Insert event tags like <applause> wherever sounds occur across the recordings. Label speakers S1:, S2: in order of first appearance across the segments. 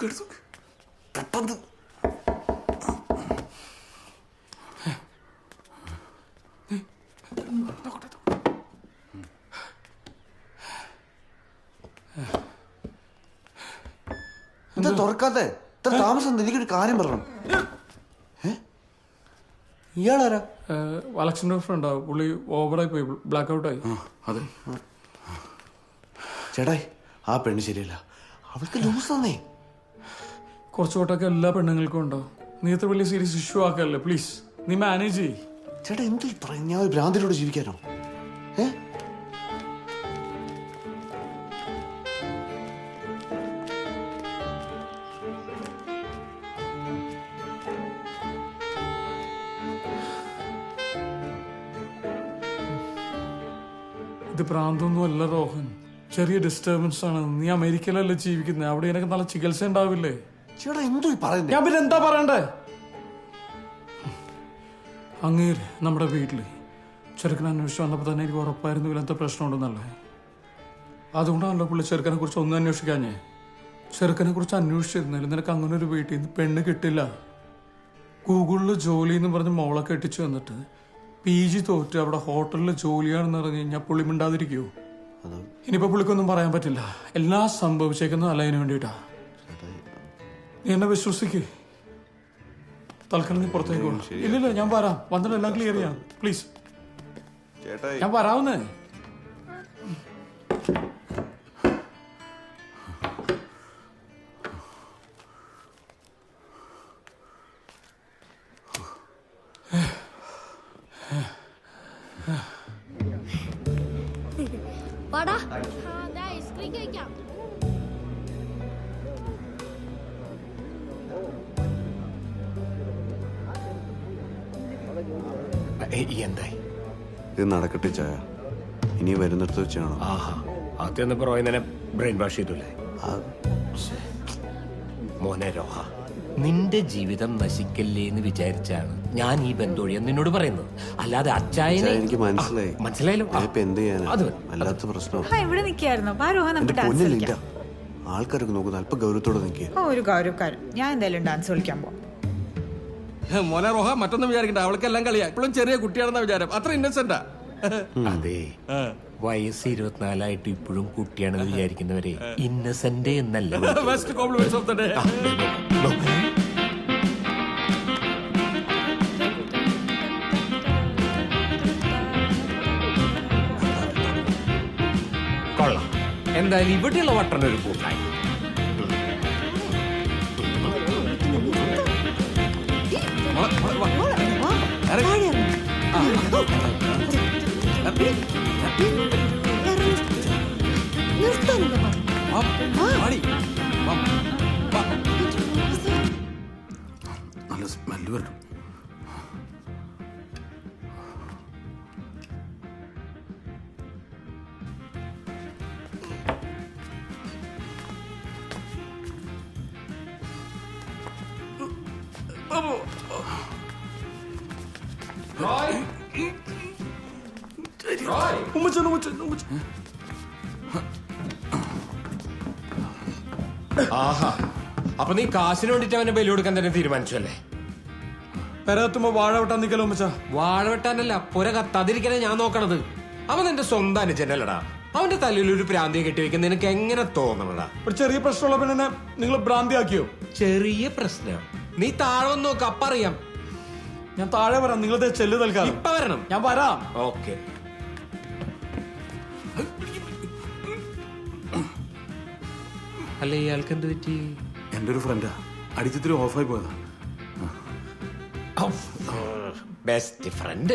S1: നോക്ക് എടുത്ത് നോക്ക് പെട്ടെന്ന്
S2: എന്താ തുറക്കാതെ ഇത്ര താമസം? എനിക്കൊരു കാര്യം പറയണം? ഇയാളാരാ
S3: അലക്സിന്റെ ഫ്രണ്ടാ പുള്ളി ഓവറായി പോയി ബ്ലാക്ക് ഔട്ട് ആയി
S1: ആ അതെ
S2: ചേട്ടായി ആ പെണ്ണ് ശരിയല്ല അവൾക്ക് ലൂസ് തന്നേ
S3: കുറച്ച് വട്ടമൊക്കെ എല്ലാ പെണ്ണുങ്ങൾക്കും ഉണ്ടോ? നീ ഇത്ര വലിയ സീരിയസ് ഇഷ്യൂ ആക്കല്ലേ? പ്ലീസ് നീ മാനേജ് ചെയ്യ്.
S2: ചേട്ടാ എന്ത് പറയും ഞാൻ ഒരു ഭ്രാന്തിലൂടെ ജീവിക്കാനോ? ഏ?
S3: ഇത് പ്രാന്തൊന്നും അല്ല റോഹൻ. ചെറിയ ഡിസ്റ്റർബൻസ് ആണ്. നീ അമേരിക്കയിലല്ലേ ജീവിക്കുന്നത് അവിടെ എനിക്ക് നല്ല ചികിത്സ ഉണ്ടാവില്ലേ?
S2: ചേട്ടാ എന്തോ പറയുന്നത്
S3: ഞാൻ പിന്നെ എന്താ പറയണ്ടേ? അങ്ങേര് നമ്മുടെ വീട്ടിൽ ചെറുക്കനെ അന്വേഷിച്ച് വന്നപ്പോൾ തന്നെ എനിക്ക് ഉറപ്പായിരുന്നു ഇല്ലാത്ത പ്രശ്നമുണ്ടെന്നല്ലേ. അതുകൊണ്ടാണല്ലോ പുള്ളി ചെറുക്കനെ കുറിച്ച് ഒന്നും അന്വേഷിക്കാഞ്ഞേ. ചെറുക്കനെ കുറിച്ച് അന്വേഷിച്ചിരുന്നാലും നിനക്ക് അങ്ങനെ ഒരു വീട്ടിൽ നിന്ന് പെണ്ണ് കിട്ടില്ല. ഗൂഗിളിൽ ജോലി എന്ന് പറഞ്ഞ് മോളെ കെട്ടിച്ചു വന്നിട്ട് പി ജി തോറ്റ് അവിടെ ഹോട്ടലിൽ ജോലിയാണെന്ന് പറഞ്ഞു കഴിഞ്ഞാൽ പുള്ളി മിണ്ടാതിരിക്കുവോ?
S2: അത്
S3: ഇനിയിപ്പോ പുള്ളിക്കൊന്നും പറയാൻ പറ്റില്ല. എല്ലാം സംഭവിച്ചേക്കുന്നത് അതിന് വേണ്ടിയിട്ടാ. നീ എന്നെ വിശ്വസിക്കേ. തൽക്കാലം നീ പുറത്തേക്ക് പോകണം ഇല്ലില്ല ഞാൻ വരാം. വന്നിട്ട് എല്ലാം ക്ലിയർ ചെയ്യാം. പ്ലീസ്
S2: ചേട്ടായി.
S3: ഞാൻ വരാവുന്നേ.
S4: വാടാ. ഐസ്ക്രീം കഴിക്കാം.
S5: എന്തായി?
S2: ഇത് നടക്കട്ടെ ചായ. ഇനി വരുന്നിടത്ത് വെച്ചാണോ
S5: ആഹാ ബ്രെയിൻ വാഷ് ചെയ്തല്ലേ മോനെ രോഹ നിന്റെ ജീവിതം നശിക്കല്ലേ എന്ന് വിചാരിച്ചാണ് ഞാൻ ഈ ബന്ധോഴിയം നിന്നോട് പറയുന്നത്. അല്ലാതെ അച്ചായനെ
S2: എനിക്ക് മനസ്സിലായി.
S5: മനസ്സിലായല്ലോ? ആ,
S2: ഞാനിപ്പോ എന്ത് ചെയ്യാനാ?
S5: അത്
S2: വല്ലാത്ത പ്രശ്നം
S6: ആ ഇവിടെ നിൽക്കായിരുന്നു വാ രോഹ
S2: എന്റെ
S6: നമുക്ക് ഡാൻസ്
S2: പൊന്നില്ല
S6: കളിക്കാം
S2: ആൾക്കാരൊക്കെ നോക്കുന്നത് അല്പം ഗൗരവത്തോടെ നിൽക്കുക
S6: ആ ഒരു ഗൗരവക്കാരൻ ഞാൻ എന്തായാലും ഡാൻസ് കളിക്കാൻ പോവാം.
S7: മോനെ റോഹ മറ്റൊന്നും വിചാരിക്കണ്ട. അവൾക്കെല്ലാം കളിയാ. ഇപ്പോഴും ചെറിയ കുട്ടിയാണെന്ന വിചാരം. അത്ര ഇന്നസെന്റാ
S5: അതെ. വയസ്സ് ഇരുപത്തിനാലായിട്ട് ഇപ്പോഴും കുട്ടിയാണെന്ന് വിചാരിക്കുന്നവരെ ഇന്നസെന്റ് എന്നല്ല
S7: best compliments of the day
S5: ആ, നോ. കൊള്ളാം. എന്തായാലും ഇവിടെയുള്ള വട്ടൻ ഒരു കൂട്ടായി
S1: നല്ല സ്മെല്ല് വരും
S3: ഉമ്മച്ചൻ ഉമ്മച്ചൻ ഉമ്മച്ചൻ
S5: ആഹാ. അപ്പൊ നീ കാശിന് വേണ്ടിട്ട് അവനെ ബലി കൊടുക്കാൻ തന്നെ തീരുമാനിച്ചല്ലേ
S3: പെരത്തുമ്പോ വാഴ വെട്ടാൻ നിക്കലോ ഉമ്മച്ച?
S5: വാഴ വെട്ടാനല്ല പുര കത്താതിരിക്കാനാ ഞാൻ നോക്കണത്. അവൻ എന്റെ സ്വന്തം അനുജനല്ലടാ. അവന്റെ തലയിൽ ഒരു പ്രാന്തിയെ കെട്ടിവെക്കുന്ന നിനക്ക് എങ്ങനെ തോന്നണടാ?
S3: ഒരു ചെറിയ പ്രശ്നമുള്ള പിന്നെ നിങ്ങൾ ഭ്രാന്തിയാക്കിയോ?
S5: ചെറിയ പ്രശ്നം. നീ താഴെ വന്ന് നോക്ക് അപ്പറിയാം
S3: ഞാൻ താഴെ വരാം. നിങ്ങളത് ചെല്ലു നൽകാം
S5: ഇപ്പൊ വരണം.
S3: ഞാൻ വരാം.
S5: ഓക്കെ. അല്ല ഇയാൾക്ക് എന്ത് പറ്റി?
S1: എന്റെ ഒരു ഫ്രണ്ടാ അടിച്ചിത്തിരി ഓഫായി പോയതാ.
S5: ബെസ്റ്റ് ഫ്രണ്ട്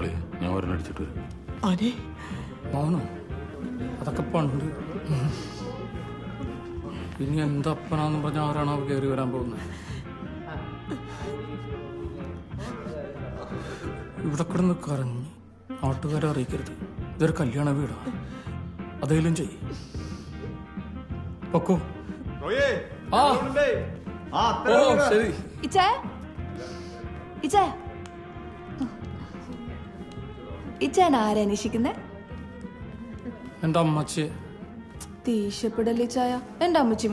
S1: അളിയ ഞാൻ ഒരെണ്ണം അടിച്ചിട്ട് വരാം.
S3: മോനോ? അതൊക്കെ പണ്ട്. ഇനി എന്തപ്പനാന്ന് പറഞ്ഞ ആരാണോ കയറി വരാൻ പോകുന്നത്? ഇവിടെ കിടന്ന് കറങ്ങി നാട്ടുകാരെ അറിയിക്കരുത്. ഇതൊരു കല്യാണ വീടാ. അതേലും ചെയ് പൊക്കോ. ആ. ശരി.
S8: ഇച്ചേ ഇച്ചായ അന്വേഷിക്കുന്നേ
S3: അമ്മച്ചി.
S8: ദേഷ്യപ്പെടല്ലേ ചായ? അമ്മച്ചി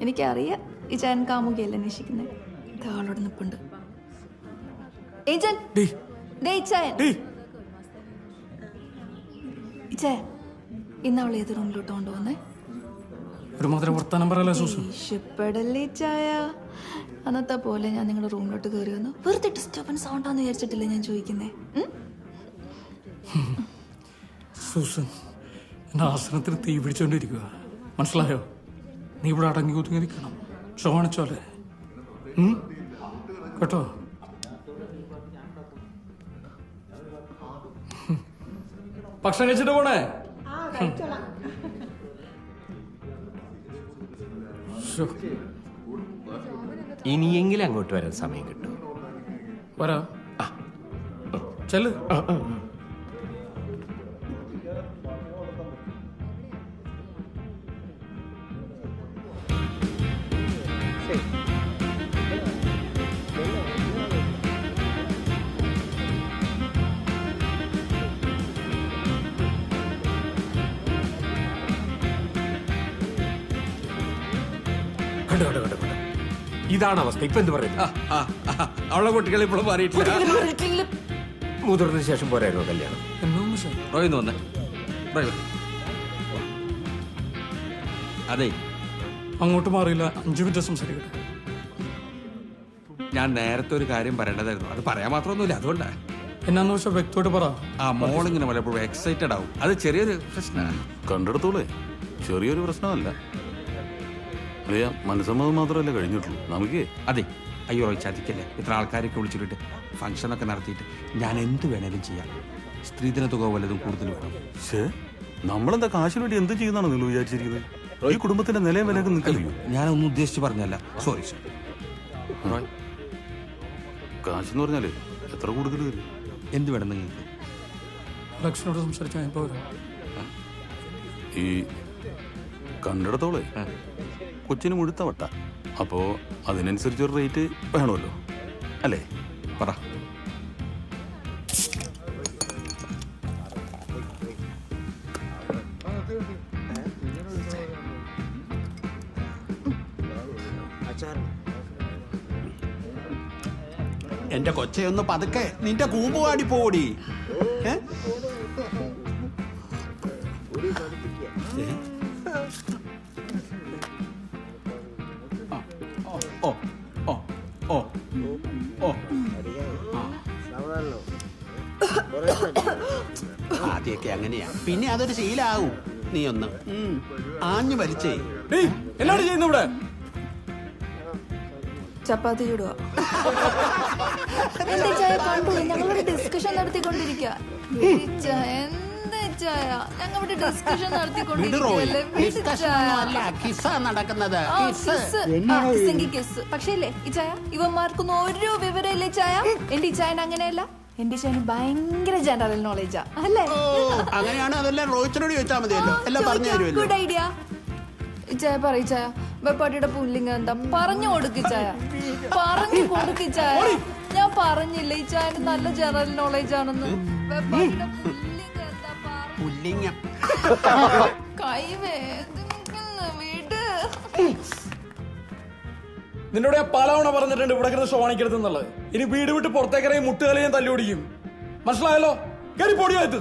S8: എനിക്കറിയാം കാമുകയല്ല ഇതാളോട് നിപ്പുണ്ട്. ഇന്ന് അവൾ ഏത് റൂമിലോട്ട് കൊണ്ടുപോകുന്നേ?
S3: ഒരുമാതിരി വർത്താനം പറയല്ലേ സൂസു?
S8: ദേഷ്യപ്പെടല്ലേ ചായ. അന്നത്തെ പോലെ ഞാൻ നിങ്ങളുടെ റൂമിലോട്ട് കയറി വന്നു. വെറുതെ ഡിസ്റ്റർബൻസ് ആവണ്ടെന്ന് വിചാരിച്ചിട്ടില്ല ഞാൻ ചോദിക്കുന്നേ?
S3: സൂസൻ എന്റെ ആസനത്തിന് തീ പിടിച്ചോണ്ടിരിക്കുക മനസ്സിലായോ? നീ ഇവിടെ അടങ്ങി ഒതുങ്ങി നിൽക്കണം. ഉം? കേട്ടോ. ഭക്ഷണം കഴിച്ചിട്ട് പോണേ?
S5: ഇനിയെങ്കിലും അങ്ങോട്ട് വരാൻ സമയം കിട്ടും.
S3: വരാ. ചെല്ല്.
S5: ഇതാണ് അവസ്ഥ ഇപ്പൊ എന്ത്
S7: പറയുന്നത് അവളെ കുട്ടികൾ ഇപ്പോഴും മാറിയിട്ടില്ല.
S5: മുതിർന്ന ശേഷം പോരായിരുന്നു കല്യാണം.
S3: എന്നൊന്നും സാർ.
S7: റോയിന്ന് വന്നേ. റോയ് അതെ.
S3: അങ്ങോട്ട് മാറിയില്ല. അഞ്ചു മിനിറ്റ് സംസാരിക്കട്ടെ.
S7: ഞാൻ നേരത്തെ ഒരു കാര്യം പറയേണ്ടതായിരുന്നു. അത് പറയാൻ മാത്രമൊന്നുമില്ല. അതുകൊണ്ടാ.
S3: എന്നാന്ന് വെച്ചാൽ വ്യക്തമായിട്ട് പറ.
S7: ആ മോളിങ്ങനെ പലപ്പോഴും എക്സൈറ്റഡ് ആവും. അത് ചെറിയൊരു പ്രശ്നമാണ്
S1: കണ്ടെടുത്തോളേ. ചെറിയൊരു പ്രശ്നമല്ല. അളിയ മനസ്സമ്മതം മാത്രമല്ല കഴിഞ്ഞിട്ടുള്ളൂ? നമുക്ക്.
S7: അതെ. അയ്യോ റോയ് ചതിക്കല്ലേ. ഇത്ര ആൾക്കാരൊക്കെ വിളിച്ചിട്ട് ഫംഗ്ഷനൊക്കെ നടത്തിയിട്ട് ഞാൻ എന്ത് വേണേലും ചെയ്യാം. സ്ത്രീധന തുക വല്ലതും കൂടുതൽ വേണം?
S1: ശേ നമ്മളെന്താ കാശിന് വേണ്ടി എന്ത് ചെയ്യുന്നതാണ് നിങ്ങൾ വിചാരിച്ചിരിക്കുന്നത്? ഈ കുടുംബത്തിന്റെ നിലയും വിലയൊക്കെ നിൽക്കില്ലയോ
S7: ഞാനൊന്നും ഉദ്ദേശിച്ച് പറഞ്ഞല്ല. Sorry Roy.
S1: കാശ് എന്ന് പറഞ്ഞാലേ എത്ര കൂടുതൽ
S7: എന്ത് വേണം നിങ്ങൾക്ക്?
S3: ലക്ഷ്മിയോട് സംസാരിച്ചാൽ
S1: ഈ കണ്ടെടുത്തോളേ കൊച്ചിന് മുഴുത്ത വട്ട. അപ്പോ അതിനനുസരിച്ചൊരു റേറ്റ് വേണമല്ലോ. അല്ലേ?
S7: പറ.
S9: എന്റെ കൊച്ചയൊന്ന് പതുക്കെ. നിന്റെ കൂമ്പുവാടി പോടി. ഏ? <coughs> ആദ്യമൊക്കെ അങ്ങനെയാ. പിന്നെ അതൊരു ശീലാവും. നീ ഒന്ന്. ആഞ്ഞു വലിച്ചേ.
S3: എന്നാണ് ചെയ്യുന്നു ഇവിടെ?
S8: ചപ്പാത്തി ചൂടുക. ചായ കണ്ടു ഡിസ്കഷൻ നടത്തിക്കൊണ്ടിരിക്കുക. പക്ഷേ ഇവന്മാർക്കൊന്നും ഒരു വിവരമില്ലേ ചായ. എന്റെ ഈ ചായ അങ്ങനെയല്ല. എന്റെ ഈ ഭയങ്കര ജനറൽ നോളജാ അല്ലേ?
S9: അങ്ങനെയാണ് അതെല്ലാം റോഹിച്ചനോട് ചോദിച്ചാൽ മതിയല്ലോ. എല്ലാം പറഞ്ഞു തരുമല്ലോ.
S8: ഗുഡ് ഐഡിയ ചായ പറ ചായ വെപ്പാട്ടിയുടെ പുല്ലിങ് എന്താ? പറഞ്ഞു കൊടുക്ക് ചായ പറഞ്ഞു കൊടുക്ക് ചായ ഞാൻ പറഞ്ഞില്ല ഈ ചായ നല്ല ജനറൽ നോളജ് ആണെന്ന്. വെപ്പാട്ടിയുടെ പുല്ലിങ് എന്താ പറ
S9: പുല്ലിങ്ങ
S8: കൈ വേദനിക്കുന്നു വിട്.
S3: നിന്നോട് ഞാൻ പലവണ പറഞ്ഞിട്ടുണ്ട് ഇവിടെ കിടന്ന് ശോണിക്കരുത് എന്നുള്ളത്. ഇനി വീട് വിട്ട് പുറത്തേക്കറിയും മുട്ടുകലയും തല്ലി ഓടിക്കും മനസ്സിലായല്ലോ കയറി പൊടിയായത്